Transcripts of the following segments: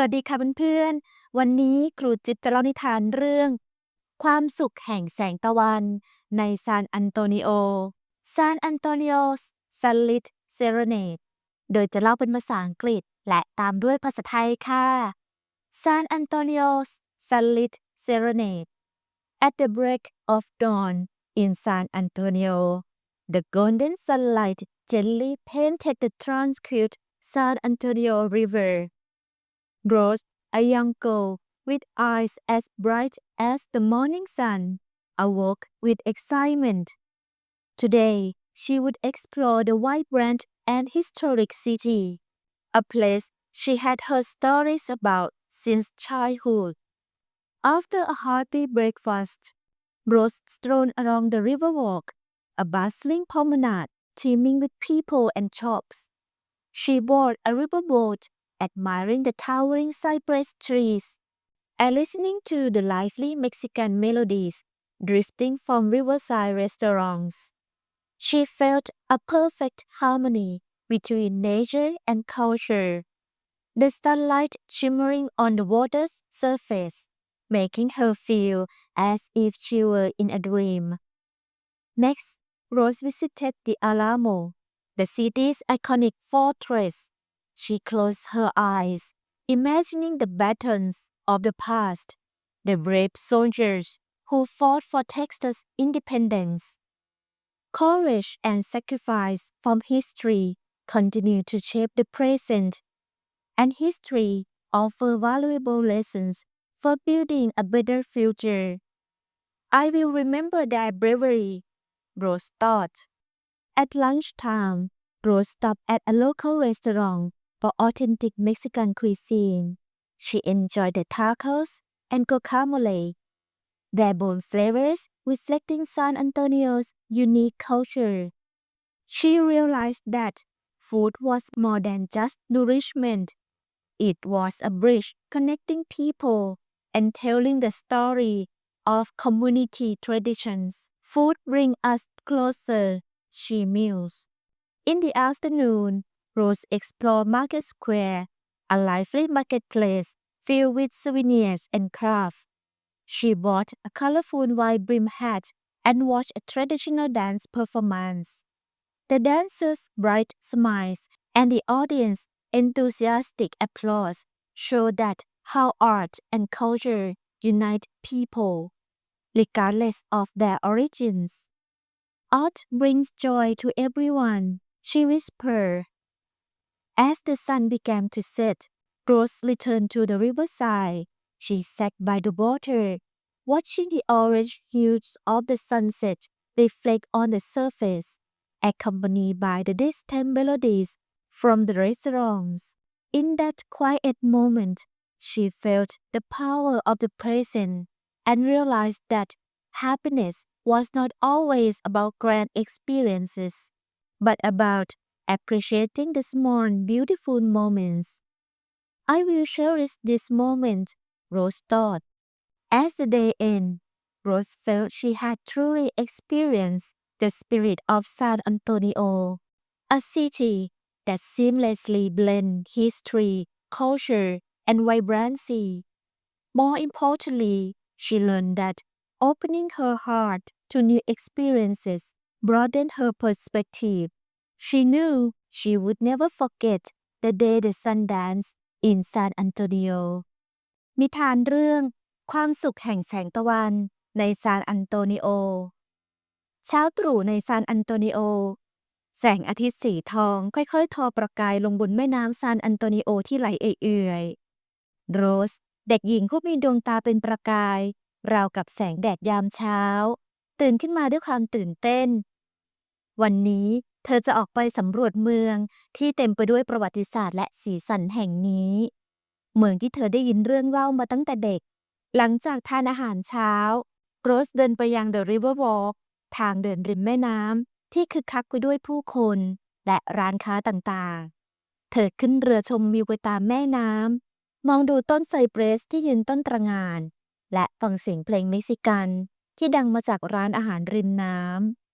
สวัสดีค่ะเพื่อนๆ วันนี้ครูจิ๊บจะเล่านิทานเรื่อง ความสุขแห่งแสงตะวัน ในซานอันโตนิโอ ซานอันโตนิโอสซัลลิตเซเรเนตโดยจะเล่าเป็นภาษาอังกฤษ และตามด้วยภาษาไทยค่ะซ San Antonio's Sunlit Serenade At the break of dawn in San Antonio The golden sunlight gently painted the transcute San Antonio River Rose, a young girl with eyes as bright as the morning sun, awoke with excitement. Today, she would explore the vibrant and historic city, a place she had heard stories about since childhood. After a hearty breakfast, Rose strolled along the riverwalk, a bustling promenade teeming with people and shops. She boarded a riverboat, admiring the towering cypress trees and listening to the lively Mexican melodies drifting from riverside restaurants. She felt a perfect harmony between nature and culture, the sunlight shimmering on the water's surface, making her feel as if she were in a dream. Next, Rose visited the Alamo, the city's iconic fortress. She closed her eyes, imagining the battles of the past, the brave soldiers who fought for Texas independence. Courage and sacrifice from history continue to shape the present, and history offers valuable lessons for building a better future. I will remember their bravery, Rose thought. At lunchtime, Rose stopped at a local restaurant for authentic Mexican cuisine. She enjoyed the tacos and guacamole, their bold flavors reflecting San Antonio's unique culture. She realized that food was more than just nourishment. It was a bridge connecting people and telling the story of community traditions. Food brings us closer, she mused. In the afternoon, Rose explored Market Square, a lively marketplace filled with souvenirs and crafts. She bought a colorful wide brim hat and watched a traditional dance performance. The dancers' bright smiles and the audience's enthusiastic applause show that how art and culture unite people, regardless of their origins. Art brings joy to everyone, she whispered. As the sun began to set, Rose returned to the riverside. She sat by the water, watching the orange hues of the sunset reflect on the surface, accompanied by the distant melodies from the restaurants. In that quiet moment, she felt the power of the present and realized that happiness was not always about grand experiences, but about appreciating the small, beautiful moments. I will cherish this moment, Rose thought. As the day ended, Rose felt she had truly experienced the spirit of San Antonio, a city that seamlessly blends history, culture, and vibrancy. More importantly, she learned that opening her heart to new experiences broadened her perspective. She knew she would never forget the day the sun danced in San Antonio นิทานเรื่อง ความสุขแห่งแสงตะวันในซานอันโตนิโอ เช้าตรู่ในซานอันโตนิโอ แสงอาทิตย์สีทองค่อยๆ ทอประกายลงบนแม่น้ำซานอันโตนิโอที่ไหลเอื่อยๆโรส เด็กหญิงผู้มีดวงตาเป็นประกาย ราวกับแสงแดดยามเช้า ตื่นขึ้นมาด้วยความตื่นเต้น วันนี้ เธอจะออกไปสำรวจเมืองที่เต็มไปด้วยประวัติศาสตร์และสีสันแห่งนี้ เมืองที่เธอได้ยินเรื่องเล่ามาตั้งแต่เด็ก หลังจากทานอาหารเช้า โรสเดินไปยัง The River Walk ทางเดินริมแม่น้ำที่คึกคักไปด้วยผู้คน และร้านค้าต่างๆ เธอขึ้นเรือชมวิวไปตามแม่น้ำมองดูต้นไซเปรสที่ยืนต้นตระงาน และฟังเสียงเพลงเม็กซิกันที่ดังมาจากร้านอาหารริมน้ำ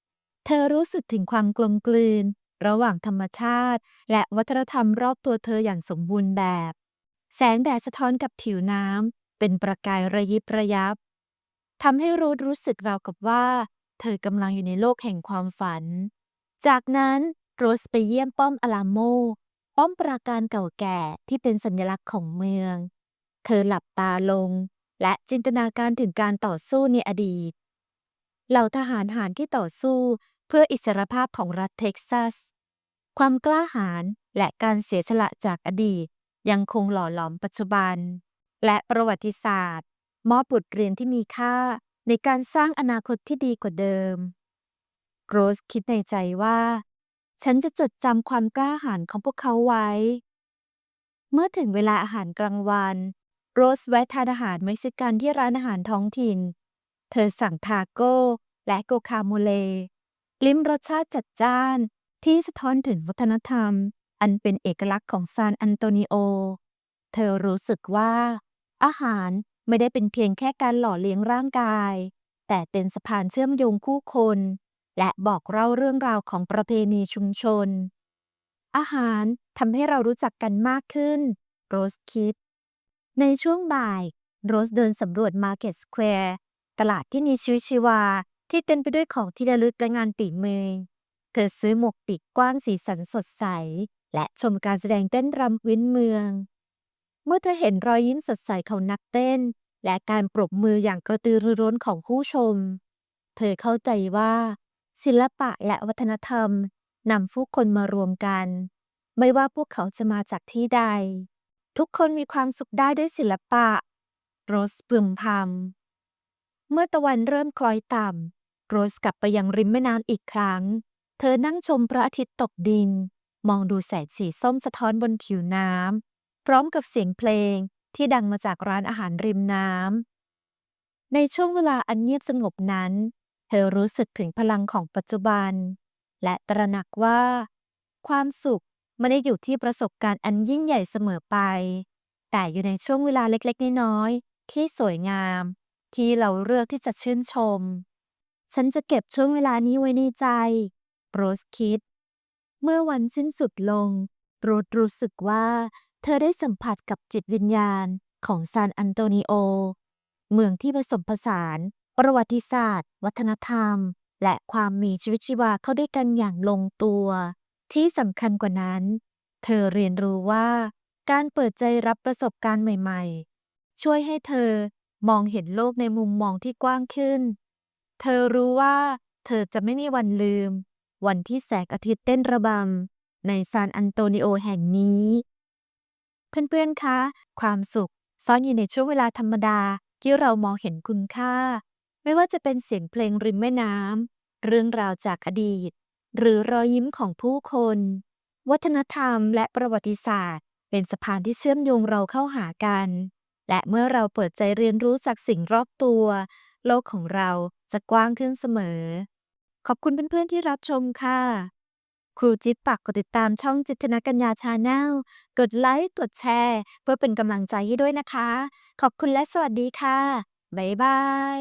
เธอรู้สึกถึงความกลมกลืน ระหว่างธรรมชาติ และวัฒนธรรมรอบตัวเธออย่างสมบูรณ์แบบ แสงแดดสะท้อนกับผิวน้ำเป็นประกายระยิบระยับทำให้รูทรู้สึกราวกับว่า เธอกำลังอยู่ในโลกแห่งความฝัน จากนั้นโรสไปเยี่ยมป้อมอลาโม ป้อมปราการเก่าแก่ที่เป็นสัญลักษณ์ของเมือง เธอหลับตาลง และจินตนาการถึงการต่อสู้ในอดีต เหล่าทหารหารที่ต่อสู้ พื่ออิสรภาพของรัฐเท็กซัส ความกล้าหาญและการเสียสละจากอดีต ยังคงหล่อหลอมปัจจุบัน และประวัติศาสตร์ มอบบทเรียนที่มีค่าในการสร้างอนาคตที่ดีกว่าเดิม โกรสคิดในใจว่า ฉันจะจดจำความกล้าหาญของพวกเขาไว้ เมื่อถึงเวลาอาหารกลางวันโรสแวะทานอาหารเม็กซิกันที่ร้านอาหารท้องถิ่น เธอสั่งทาโก้และโกคาโมเล ลิ้มรสชาติจัดจ้านที่สะท้อนถึงวัฒนธรรม อันเป็นเอกลักษณ์ของซานอันโตนิโอ เธอรู้สึกว่า อาหารไม่ได้เป็นเพียงแค่การหล่อเลี้ยงร่างกาย แต่เป็นสะพานเชื่อมโยงคู่คน และบอกเล่าเรื่องราวของประเพณีชุมชน อาหารทำให้เรารู้จักกันมากขึ้น โรสคิด ในช่วงบ่าย โรสเดินสำรวจมาร์เก็ตสแควร์ตลาดที่มีชีวิตชีวา ที่เต็มไปด้วยของที่ระลึกและงานปีมือ เธอซื้อหมวกปีกกว้างสีสันสดใส และชมการแสดงเต้นรำพื้นเมือง เมื่อเธอเห็นรอยยิ้มสดใสของนักเต้น และการปรบมืออย่างกระตือรือร้นของผู้ชม เธอเข้าใจว่า ศิลปะและวัฒนธรรมนำผู้คนมารวมกัน ไม่ว่าพวกเขาจะมาจากที่ใด ทุกคนมีความสุขได้ด้วยศิลปะ โรสพึมพำ เมื่อตะวันเริ่มคล้อยต่ำ โรสกลับไปยังริมแม่น้ำอีกครั้ง เธอนั่งชมพระอาทิตย์ตกดิน มองดูแสงสีส้มสะท้อนบนผิวน้ำ พร้อมกับเสียงเพลงที่ดังมาจากร้านอาหารริมน้ำ ในช่วงเวลาอันเงียบสงบนั้น เธอรู้สึกถึงพลังของปัจจุบัน และตระหนักว่า ความสุขไม่ได้อยู่ที่ประสบการณ์อันยิ่งใหญ่เสมอไป แต่อยู่ในช่วงเวลาเล็กๆ น้อยๆที่สวยงาม ที่เราเลือกที่จะชื่นชม ฉันจะเก็บช่วงเวลานี้ไว้ในใจ โรสคิด เมื่อวันสิ้นสุดลง โรสรู้สึกว่า เธอได้สัมผัสกับจิตวิญญาณของซานอันโตนิโอ เมืองที่ผสมผสาน ประวัติศาสตร์ วัฒนธรรม และความมีชีวิตชีวาเข้าด้วยกันอย่างลงตัว ที่สำคัญกว่านั้น เธอเรียนรู้ว่า การเปิดใจรับประสบการณ์ใหม่ ๆ ช่วยให้เธอ มองเห็นโลกในมุมมองที่กว้างขึ้น เธอรู้ว่าเธอจะไม่มีวันลืม วันที่แสงอาทิตย์เต้นระบำในซานอันโตนิโอแห่งนี้ เพื่อนๆ คะ ความสุขซ่อนอยู่ในช่วงเวลาธรรมดาที่เรามองเห็นคุณค่า ไม่ว่าจะเป็นเสียงเพลงริมแม่น้ำเรื่องราวจากอดีต หรือรอยยิ้มของผู้คน วัฒนธรรมและประวัติศาสตร์ เป็นสะพานที่เชื่อมโยงเราเข้าหากัน และเมื่อเราเปิดใจเรียนรู้จากสิ่งรอบตัว โลกของเราจะกว้างขึ้นเสมอ ขอบคุณเพื่อนๆที่รับชมค่ะ ครูจิ๊บฝากกดติดตามช่องจิตนากัญญาชาแนลกดไลค์กดแชร์ เพื่อเป็นกำลังใจให้ด้วยนะคะ ขอบคุณและสวัสดีค่ะ บ๊ายบาย